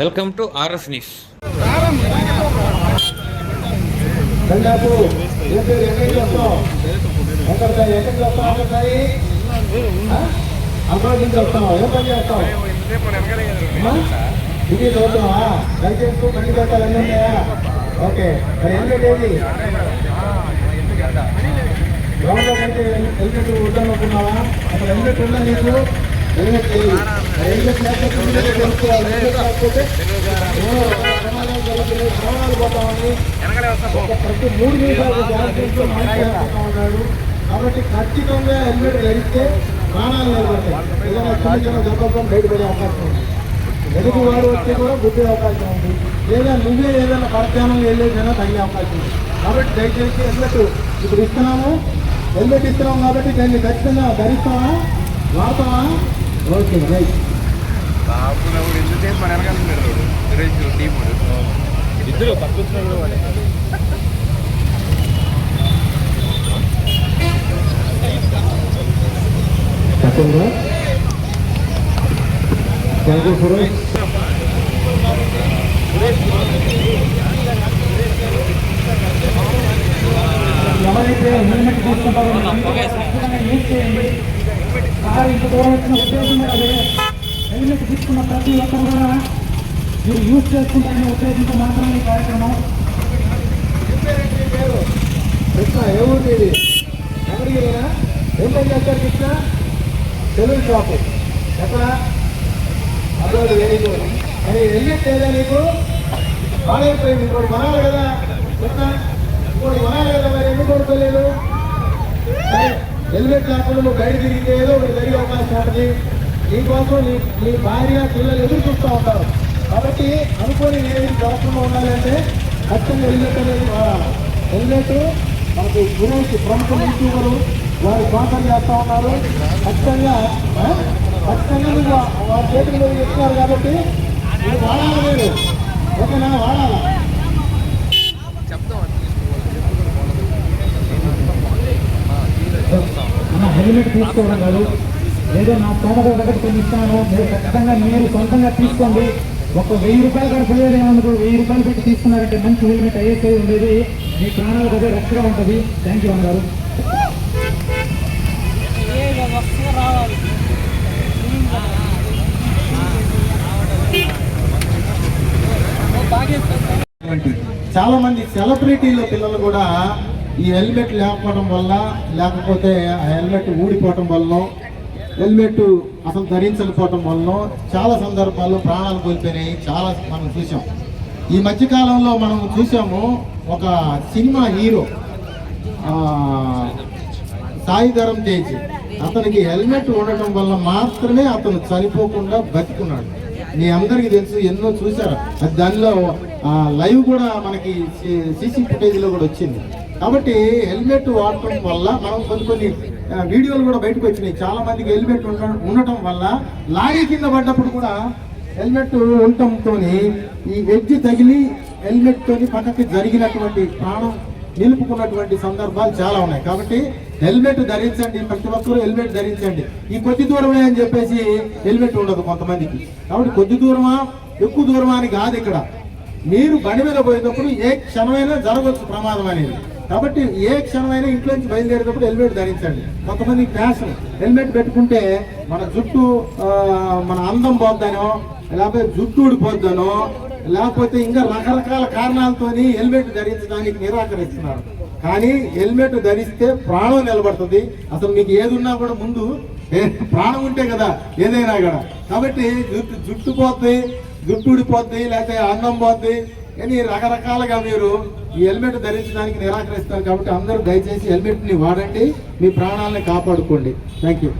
Welcome to RS news దండాపు ఏ పేరు ఎక్కడికి అక్కడ నుంచి వస్తావు ఓకే మరి హెల్మెట్ హెల్మెట్ వద్దనుకున్నావా హెల్మెట్ ఉందా నీకు ప్రతి మూడు నిమిషాలు జాగ్రత్తతో ఉన్నాడు కాబట్టి ఖచ్చితంగా హెల్మెట్ ధరిస్తే ప్రాణాలు నిలబడతాయి ఏదైనా చిన్న చిన్న దెబ్బతో బయటపడే అవకాశం ఉంది ఎదుగు వాడు వచ్చి కూడా గుద్దే అవకాశం ఉంది లేదా నువ్వే ఏదైనా పరధ్యానం వెళ్ళేదైనా తగిలే అవకాశం ఉంది కాబట్టి దయచేసి హెల్మెట్ ఇప్పుడు ఇస్తున్నాము హెల్మెట్ ఇస్తున్నాము కాబట్టి దాన్ని ఖచ్చితంగా ధరిస్తామా వాడతామా ఓకే రైట్. ఇద్దరు పక్కన తప్పకుండా. థ్యాంక్ యూ సురేష్ ఎవరైతే హెల్మెట్ తీసుకుంటారో ఖచ్చితంగా యూజ్ చేయండి? కారు ఇంత దూరం వచ్చిన ఉద్దేశం అదే హెల్మెట్ తీసుకున్న ప్రతి ఒక్కరు కూడా మీరు యూజ్ చేసుకుంటారనే ఉద్దేశంతో మాత్రమే ఈ కార్యక్రమం కృష్ణ ఏ ఊరు ఇది ఎవరిగిరేనా ఏం పని చేస్తారు కృష్ణ సెలూన్ షాపు ఎక్కడ అదోడు వెరీ గుడ్ అని హెల్మెట్ లేదా నీకు బాగాలేకపోయింది ఇంకోటి కొనాలి కదా కృష్ణ ఇంకోటి కొనాలి కదా మరి ఎందుకు కొనుక్కోలేదు సరే హెల్మెట్ లేకుండా నువ్వు బయట తిరిగితే ఏదో ఒకటి జరిగే అవకాశం ఉంటుంది. నీకోసం నీ నీ భార్య పిల్లలు ఎదురు చూస్తూ ఉంటారు. కాబట్టి అనుకోని ఏది జరగకుండా ఉండాలంటే ఖచ్చితంగా హెల్మెట్ అనేది వాడాలి. హెల్మెట్ మనకి గురించి ప్రముఖ యూట్యూబర్లు వారు స్పాన్సర్ చేస్తూ ఉన్నారు. ఖచ్చితంగా ఖచ్చితంగా నువ్వు వారి చేతుల మీద చెప్తున్నారు కాబట్టి నువ్వు వాడాలి మీరు. ఓకేనా? వాడాలా. మన తీసుకోవడం కాదు. ఏదో నా తోట ఒకటి కొన్ని ఇస్తాను. మీరు ఖచ్చితంగా మీరు సొంతంగా తీసుకోండి. ఒక వెయ్యి రూపాయలు కూడా పోయేది ఏమనుకో వెయ్యి రూపాయలు పెట్టి తీసుకున్నారంటే మంచి హెల్మెట్ ఐఎస్ఐ ఉండేది. మీ ప్రాణాలకు అదే రక్షగా ఉంటుంది. థ్యాంక్ యూ అన్నారు చాలా మంది సెలబ్రిటీల పిల్లలు కూడా ఈ హెల్మెట్ లేకపోవడం వల్ల లేకపోతే ఆ హెల్మెట్ ఊడిపోవటం వల్ల హెల్మెట్ అసలు ధరించకపోవటం వల్ల చాలా సందర్భాల్లో ప్రాణాలు కోల్పోయినాయి. చాలా మనం చూసాం ఈ మధ్యకాలంలో మనం చూసాము ఒక సినిమా హీరో ఆ, సాయిధరం తేజ్. అతనికి హెల్మెట్ ఉండటం వల్ల మాత్రమే అతను చనిపోకుండా బతికున్నాడు. మీ అందరికీ తెలుసు ఎన్నో చూశారు? దానిలో లైవ్ కూడా మనకి సీసీ ఫుటేజ్లో కూడా వచ్చింది. కాబట్టి హెల్మెట్ వాడటం వల్ల మనం కొన్ని కొన్ని వీడియోలు కూడా బయటకు వచ్చినాయి. చాలా మందికి హెల్మెట్ ఉండటం వల్ల లారీ కింద పడ్డప్పుడు కూడా హెల్మెట్ ఉండటంతో ఈ వెజ్ తగిలి హెల్మెట్ తోని పక్కకి జరిగినటువంటి ప్రాణం నిలుపుకున్నటువంటి సందర్భాలు చాలా ఉన్నాయి. కాబట్టి హెల్మెట్ ధరించండి. ప్రతి ఒక్కరూ హెల్మెట్ ధరించండి. ఈ కొద్ది దూరమే అని చెప్పేసి హెల్మెట్ ఉండదు కొంతమందికి. కాబట్టి కొద్ది దూరమా? ఎక్కువ దూరమా అని కాదు ఇక్కడ. మీరు బండి మీద పోయేటప్పుడు ఏ క్షణమైనా జరగవచ్చు ప్రమాదం అనేది. కాబట్టి ఏ క్షణమైనా ఇంట్లో నుంచి బయలుదేరేటప్పుడు హెల్మెట్ ధరించండి. కొంతమంది ఫ్యాషన్ హెల్మెట్ పెట్టుకుంటే మన జుట్టు మన అందం పోద్దనో లేకపోతే జుట్టు ఊడిపోద్దనో లేకపోతే ఇంకా రకరకాల కారణాలతోని హెల్మెట్ ధరించడానికి నిరాకరిస్తున్నారు. కానీ హెల్మెట్ ధరిస్తే ప్రాణం నిలబడుతుంది. అసలు మీకు ఏది ఉన్నా కూడా ముందు ఏ- ప్రాణం ఉంటే కదా ఏదైనా కూడా. కాబట్టి జుట్టు జుట్టు పోతుంది జుట్టు లేకపోతే అన్నం పోద్ది అని రకరకాలుగా మీరు ఈ హెల్మెట్ ధరించడానికి నిరాకరిస్తారు కాబట్టి అందరూ దయచేసి హెల్మెట్ని వాడండి మీ ప్రాణాలని కాపాడుకోండి. Thank you